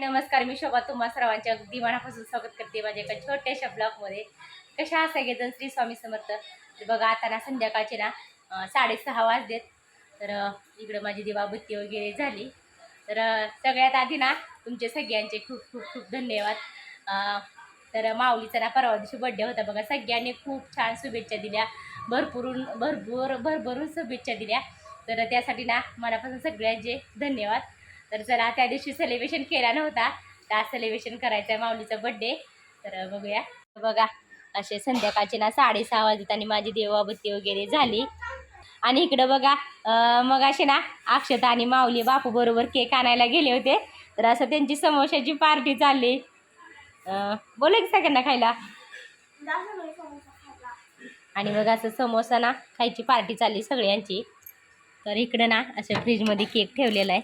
नमस्कार मी शोभा. तुम्हा सर्वांच्या अगदी मनापासून स्वागत करते माझ्या एका छोट्याशा ब्लॉगमध्ये. कशा सगळेजण? श्री स्वामी समर्थ. तर बघा आता ना संध्याकाळचे ना साडेसहा वाजलेत. तर इकडं माझी दिवाबत्ती वगैरे झाली. तर सगळ्यात आधी ना तुमचे सगळ्यांचे खूप खूप खूप धन्यवाद. तर माऊलीचा ना परवा दिवशी बड्डे होता बघा. सगळ्यांनी खूप छान शुभेच्छा दिल्या. भरपूरून भरपूर भरभरून शुभेच्छा दिल्या. तर त्यासाठी ना मनापासून सगळ्यांचे धन्यवाद. तर चला त्या दिवशी सेलिब्रेशन केला नव्हता. तर आज सेलिब्रेशन करायचं आहे माऊलीचा बड्डे तर बघूया. बघा असे संध्याकाळचे ना साडेसहा वाजत आणि माझी देवाबत्ती वगैरे झाली. आणि इकडं बघा मग असे ना अक्षता आणि माऊली बापू बरोबर केक आणायला गेले होते. तर असं त्यांची समोशाची पार्टी चालली. बोला की सगळ्यांना खायला. आणि मग असं समोसा ना खायची पार्टी चालली सगळ्यांची. तर इकडं ना असं फ्रीजमध्ये केक ठेवलेला आहे.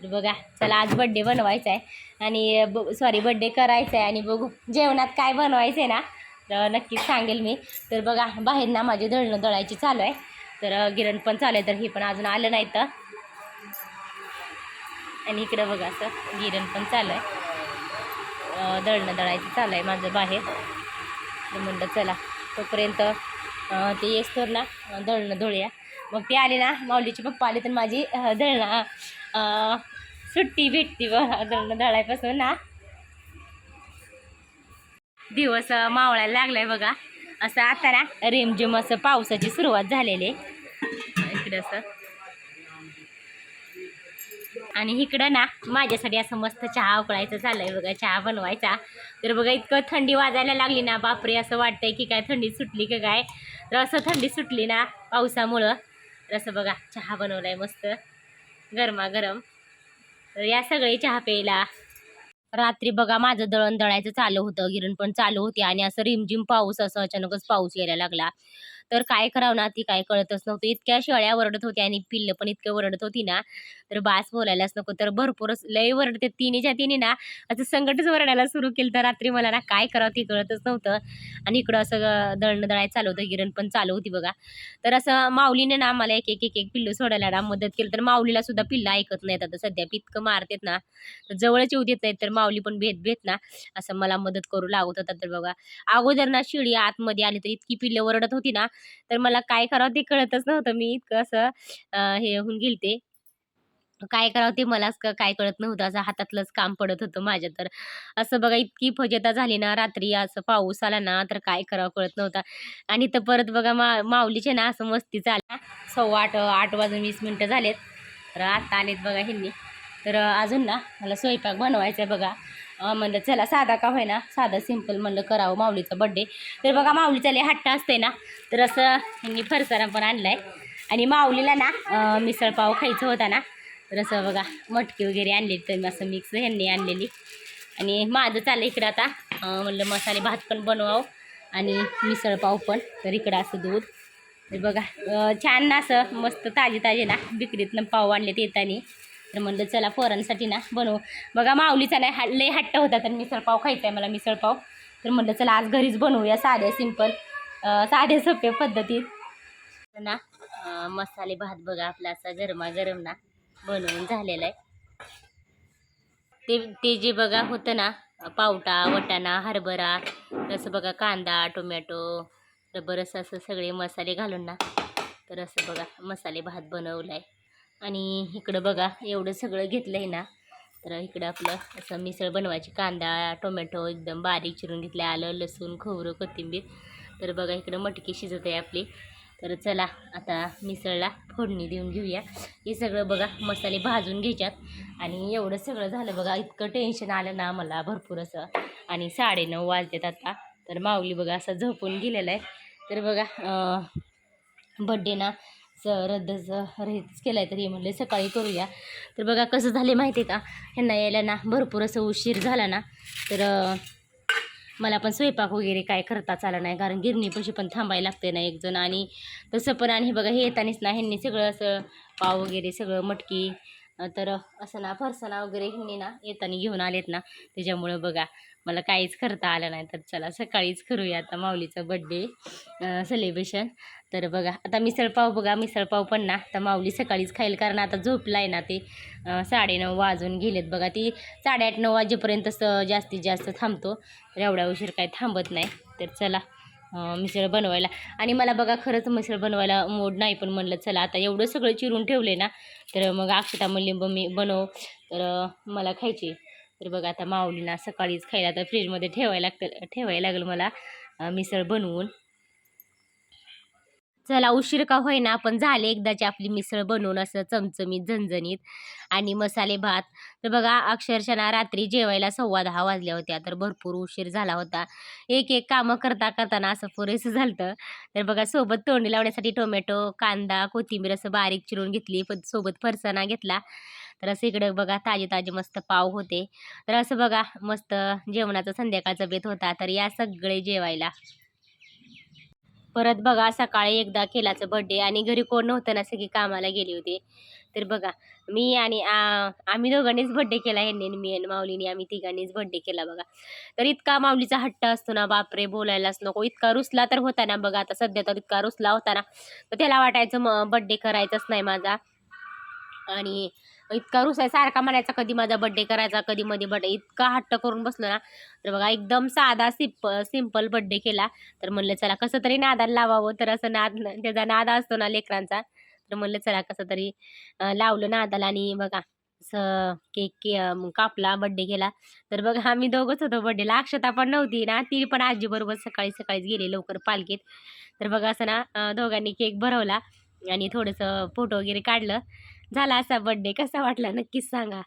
बघा चला आज बड्डे बनवायचा आहे आणि ब सॉरी बड्डे करायचा आहे आणि बघू जेवणात काय बनवायचं आहे ना तर नक्कीच सांगेल मी. तर बघा बाहेर ना माझी दळणं दळायची चालू आहे तर गिरण पण चालू आहे तर हे पण अजून आलं नाही तर. आणि इकडं बघा असं गिरण पण चालू आहे दळणं दळायचं चालू आहे माझं बाहेर. तर म्हणलं चला तोपर्यंत ते येस तर ना दळणं दळूया मग ते आले ना माऊलीचे पप्पा आले तर माझी दळणं सुट्टी भेटती बघा दळायपासून ना दिवस मावळायला लागलाय बघा. असं आता ना रिमझिम असं पावसाची सुरुवात झालेली आहे. इकडं असं. आणि इकडं ना माझ्यासाठी असं मस्त चहा उकळायचं झालंय बघा चहा बनवायचा. तर बघा इतकं थंडी वाजायला लागली ना बापरे असं वाटतंय की काय थंडी सुटली का काय? तर असं थंडी सुटली ना पावसामुळं. तर असं बघा चहा बनवलाय मस्त. गरमागरम. तर या सगळे चहा प्यायला. रात्री बघा माझं दळण दळायचं चालू होतं. गिरण पण चालू होती आणि असं रिमझिम पाऊस असं अचानकच पाऊस यायला लागला. तर काय करावं ना ती काय कळतच नव्हतं. इतक्या शेळ्या वरडत होत्या आणि पिल्लं पण इतकं वरडत होती ना तर बास बोलायलाच नको. तर भरपूरच लय वरडते. तिन्हीच्या तिन्ही ना असं संकटच वरडायला सुरू केलं. तर रात्री मला ना काय करावं ते कळतच नव्हतं. आणि इकडं असं अं, दळणं दळायचं चालू होतं. गिरण पण चालू होती बघा. तर असं माऊलीने ना आम्हाला एक एक एक एक पिल्लू सोडायला ना मदत केली. तर माऊलीला सुद्धा पिल्लं ऐकत नाहीत. आता सध्या इतकं मारतात ना तर जवळच येऊ देत नाहीत. तर माऊली पण भेट भेट ना असं मला मदत करू लागत होता तर बघा. अगोदर ना शिळी आतमध्ये आली तर इतकी पिल्लं वरडत होती ना तर मला काय करावं ते कळतच नव्हतं. मी इतकं असं हे होऊन गेलते. काय करावं ते मलाच काय कळत नव्हतं. असं हातातलंच काम पडत होतं माझ्या. तर असं बघा इतकी फजता झाली ना रात्री असं पाऊस आला ना तर काय करावं कळत नव्हता. आणि तर परत बघा मा माऊलीचे ना असं मस्ती चालला सव्वा आठ आठ वाजून वीस मिनटं झालेत. तर आता आलेत बघा ह्यांनी. तर अजून ना मला स्वयंपाक बनवायचा आहे बघा. म्हणलं चला साधा का होईना साधा सिंपल म्हणलं करावं माऊलीचा बड्डे तर बघा माऊलीचा लय हट्ट असते ना तर असं यांनी फरसाणा पण आणलाय. आणि माऊलीला ना मिसळपाव खायचं होता ना तर असं बघा मटकी वगैरे आणलेली तर असं मिक्स ह्यांनी आणलेली. आणि माझं चाललं इकडं आता म्हणलं मसाले भात पण बनवावं आणि मिसळपाव पण तर इकडं असं दूध. तर बघा छान ना असं मस्त ताजे ताजे ना विक्रीतनं पाव आणलेत येताना. तर म्हणलं चला पोरांसाठी ना बनवू. बघा माऊलीचा नाही हा लय हट्ट होता तर मिसळपाव खायचा आहे मला मिसळपाव तर म्हणलं चला आज घरीच बनवूया साध्या सिंपल साध्या सोप्या पद्धतीत. ना मसाले भात बघा आपला असा गरमागरम ना बनवून झालेला आहे ते ते जे बघा होतं ना पावटा वटाणा हरभरा तसं बघा कांदा टोमॅटो तर बरंच असं सगळे मसाले घालून ना तर असं बघा मसाले भात बनवला आहे आणि इकडं बघा एवढं सगळं घेतलं आहे ना. तर इकडं आपलं असं मिसळ बनवायची कांदा टोमॅटो एकदम बारीक चिरून घेतलं आलं लसूण खोबरं कोथिंबीर. तर बघा इकडं मटकी शिजत आहे आपली. तर चला आता मिसळला फोडणी देऊन घेऊया. हे सगळं बघा मसाले भाजून घ्यायच्यात. आणि एवढं सगळं झालं बघा इतकं टेन्शन आलं ना मला भरपूर असं. आणि साडेनऊ वाजतात आता. तर माऊली बघा असं झोपून गेलेलं आहे. तर बघा बड्डे ना रद्द रद्दच रहितच केलं आहे तर हे म्हणले सकाळी करूया. तर बघा कसं झाले माहिती आहे का? ह्यांना यायला ना भरपूर असं उशीर झाला ना. तर मला पण स्वयंपाक वगैरे काय करताच आलं नाही कारण गिरणीपाशी पण थांबायला लागते ना एक जण आणि तसं पण आणि हे बघा हे येतानीच ना ह्यांनी सगळं असं पाव वगैरे सगळं मटकी तर असं ना फरसाणा वगैरे ह्यांनी ना येताना घेऊन आलेत ना. त्याच्यामुळं बघा मला काहीच करता आलं नाही. तर चला सकाळीच करूया आता माऊलीचा बड्डे सेलिब्रेशन तर बघा आता मिसळपाव बघा मिसळपाव पण ना आता माऊली सकाळीच खाईल. कारण आता झोपला आहे ना ते साडेनऊ वाजून गेलेत बघा. ती साडेआठ नऊ वाजेपर्यंत स- जास्तीत जास्त थांबतो. तर एवढ्या उशीर काही थांबत नाही. तर चला मिसळ बनवायला. आणि मला बघा खरंच मिसळ बनवायला मोड नाही पण म्हणलं चला आता एवढं सगळं चिरून ठेवले ना तर मग अक्षता म्हणली मी बनव. तर मला खायची तर बघा आता माऊलीना सकाळीच खायला तर फ्रीजमध्ये ठेवायला लागतं ठेवायला लागलं मला मिसळ बनवून. चला उशीर का होईना पण झाले एकदाची आपली मिसळ बनवून असं चमचमीत झणझणीत आणि मसाले भात. तर बघा अक्षरशः रात्री जेवायला सव्वा दहा वाजल्या होत्या तर भरपूर उशीर झाला होता. एक एक कामं करता करताना असं पुरेसं झालं तर बघा सोबत तोंडी लावण्यासाठी टोमॅटो कांदा कोथिंबीर असं बारीक चिरून घेतली पण सोबत फरसाणा घेतला. तर असं इकडं बघा ताजे ताजे मस्त पाव होते. तर असं बघा मस्त जेवणाचा संध्याकाळचा बेत होता तर या सगळे जेवायला. परत बघा सकाळी एकदा केलाचं बड्डे आणि घरी कोण नव्हतं ना सगळी कामाला गेली होती. तर बघा मी आणि आम्ही दोघांनीच बड्डे केला यांनी मी आणि माऊलीने आम्ही तिघांनीच बड्डे केला बघा. तर इतका माऊलीचा हट्ट असतो ना बापरे बोलायलाच नको. इतका रुसला तर होता ना बघा आता सध्या तर इतका रुसला होता ना. तर त्याला वाटायचं मग बड्डे करायचाच नाही माझा. आणि इतका रुसाय सारखा म्हणायचा कधी माझा बड्डे करायचा कधी मध्ये बड्डे इतका हट्ट करून बसलो ना. तर बघा एकदम साधा सिंप सिंपल बड्डे केला. तर म्हणलं चला कसं तरी नादाला लावावं. तर असं नाद त्याचा नादा असतो ना लेकरांचा. तर म्हणलं चला कसं तरी लावलं नादाला. आणि बघा असं केक के कापला बड्डे केला. तर बघा आम्ही दोघंच होतो बड्डेला अक्षता पण नव्हती ना. ती पण आजीबरोबर सकाळी सकाळीच गेली लवकर पालखीत. तर बघा असं ना दोघांनी केक भरवला. आणि थोडंसं फोटो वगैरे काढलं. झाला असा बड्डे कसा वाटला? नक्कीच सांगा.